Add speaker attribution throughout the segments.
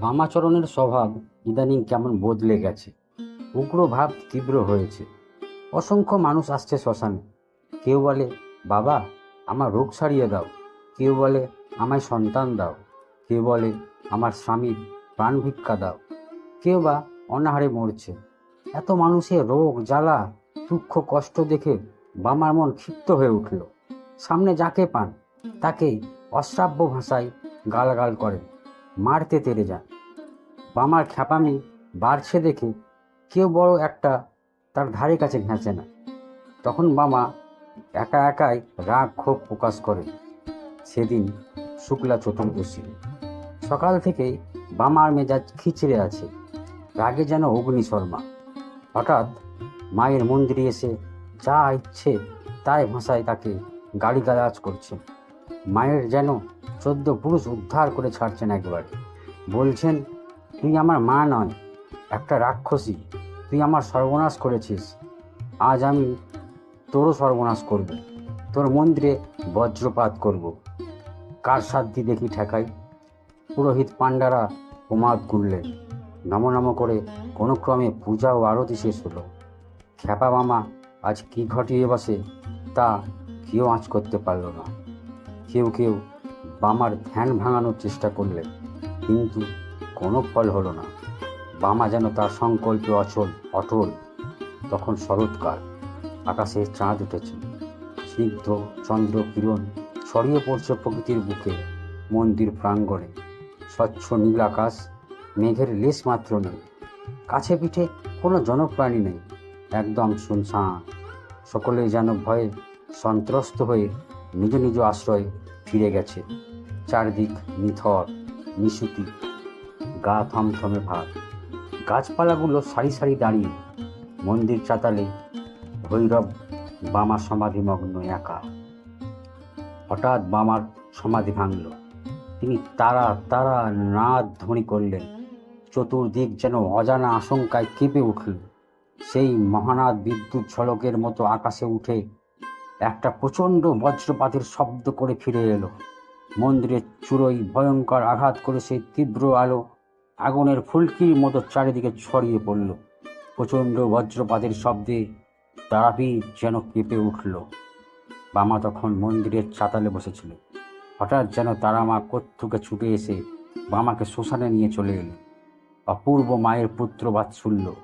Speaker 1: বামাচরণের স্বভাব ইদানিং কেমন বদলে গেছে। উগ্র ভাব তীব্র হয়েছে। অসংখ্য মানুষ আসছে শ্মশানে। কেউ বলে, বাবা, আমার রোগ সারিয়ে দাও। কেউ বলে, আমায় সন্তান দাও। কেউ বলে, আমার স্বামীর প্রাণ ভিক্ষা দাও। কেউ বা অনাহারে মরছে। এত মানুষের রোগ, জ্বালা, দুঃখ, কষ্ট দেখে বামার মন ক্ষিপ্ত হয়ে উঠল। সামনে যাকে পান তাকে অশ্রাব্য ভাষায় গালাগাল করেন। মারতে তেরে যান বামার খ্যাপামি বাড়ছে দেখে কেউ বড় একটা তার ধারে কাছে ঘেঁচে না তখন বামা একা একাই রাগ ক্ষোভ প্রকাশ করে। সেদিন শুক্লা চতুর্দশী। সকাল থেকেই বামার মেজাজ খিচড়ে আছে। রাগে যেন অগ্নি শর্মা হঠাৎ মায়ের মন্দিরে এসে যা ইচ্ছে তাই ভাষায় তাকে গাড়ি গালিগালাজ করছে। মায়ের যেন চোদ্দ পুরুষ উদ্ধার করে ছাড়ছেন একবারে। বলছেন, তুই আমার মা নয়, একটা রাক্ষসী। তুই আমার সর্বনাশ করেছিস। আজ আমি তোরও সর্বনাশ করব। তোর মন্দিরে বজ্রপাত করব। কার সাধ্যি দেখি ঠেকাই? পুরোহিত পাণ্ডারা প্রমাদ গুনলেন নম নম করে কোনো ক্রমে পূজা ও আরতি শেষ হলো। খ্যাপা মামা আজ কি ঘটিয়ে বসে তা কেউ আঁচ করতে পারল না। কেউ কেউ বামার ধ্যান ভাঙানোর চেষ্টা করলেন কিন্তু কোনো ফল হলো না। বামা যেন তার সংকল্পে অচল, অটল, তখন শরৎকাল, আকাশে চাঁদ উঠেছে। স্নিগ্ধ চন্দ্র কিরণ ছড়িয়ে পড়ছে প্রকৃতির বুকে, মন্দির প্রাঙ্গণে। স্বচ্ছ নীল আকাশ, মেঘের লেশ মাত্র নেই। কাছে পিঠে কোনো জনপ্রাণী নেই। একদম শুনশান। সকলেই যেন ভয়ে সন্ত্রস্ত হয়ে নিজ নিজ আশ্রয়ে ফিরে গেছে। চারদিক নিথর, নিশুতি, গা থমথমে ভাব গাছপালাগুলো সারি সারি দাঁড়িয়ে মন্দির চাতালে ভৈরব বামা সমাধিমগ্ন একা। হঠাৎ বামার সমাধি ভাঙল। তিনি তারা তারা নাদ ধ্বনি করলেন। চতুর্দিক যেন অজানা আশঙ্কায় কেঁপে উঠল। সেই মহানাদ বিদ্যুৎ ঝলকের মতো আকাশে উঠে একটা প্রচণ্ড বজ্রপাতের শব্দ করে ফিরে এলো। মন্দিরের চূড়োয় ভয়ঙ্কর আঘাত করে সেই তীব্র আলো আগুনের ফুলকির মতো চারিদিকে ছড়িয়ে পড়ল। প্রচণ্ড বজ্রপাতের শব্দে তারাপীঠ যেন কেঁপে উঠল। বামা তখন মন্দিরের চাতালে বসেছিল। হঠাৎ যেন তারা মা কত্থুকে ছুটে এসে বামাকে শ্মশানে নিয়ে চলে এলেন অপূর্ব মায়ের পুত্র বাৎসল্য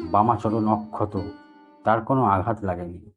Speaker 1: বামাচরণ অক্ষত, তার কোনো আঘাত লাগেনি।